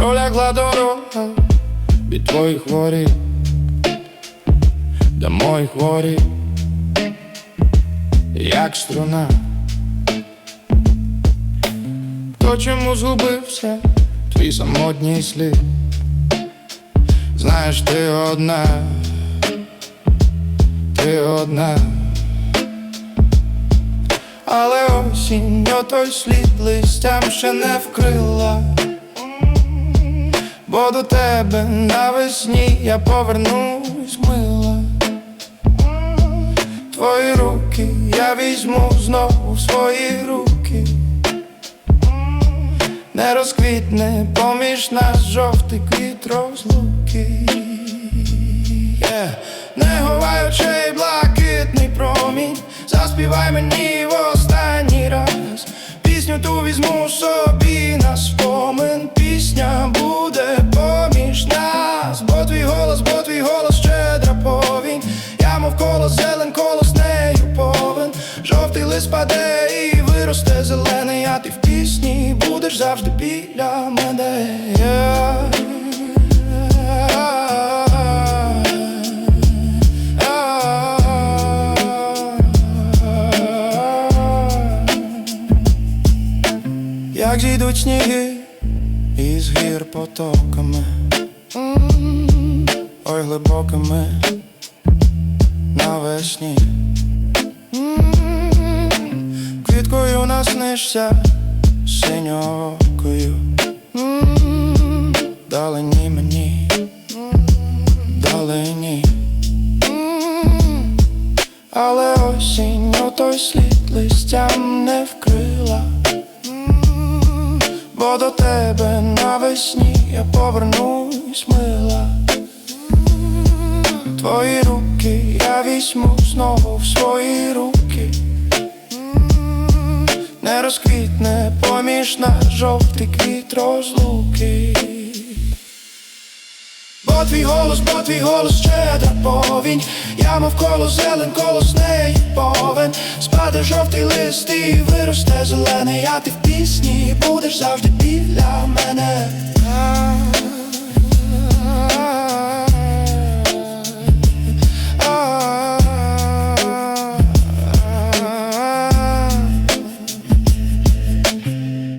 пролягла дорога від твоїх воріт до моїх воріт, як струна. То чому згубився твій самотній слід? Знаєш, ти одна, ти одна. Але осінь о той слід листям ще не вкрила. Бо до тебе навесні я повернусь мила. Твої руки я візьму знову в свої руки. Не розквітне поміж нас жовтий квіт розлуки. Yeah. Не ховай очей блакитний промінь, заспівай мені в останній раз. Пісню ту візьму собі Жовтий лист і виросте зелений, а ти в пісні будеш завжди біля мене. Як зійдуть сніги із гір потоками, ой глибокими навесні. Наснишся синьокою, М, далині мені, далині. Але осінь той слід листям не вкрила. Бо до тебе навесні я повернусь мила. Твої руки я візьму знову в свої руки. Розквітне поміж нас жовтий квіт розлуки. Бо твій голос, бо твій голос щедра повінь. Я мов коло зелен, коло з неї повен. Спаде жовтий лист і виросте зелений А ти в пісні будеш завжди біля мене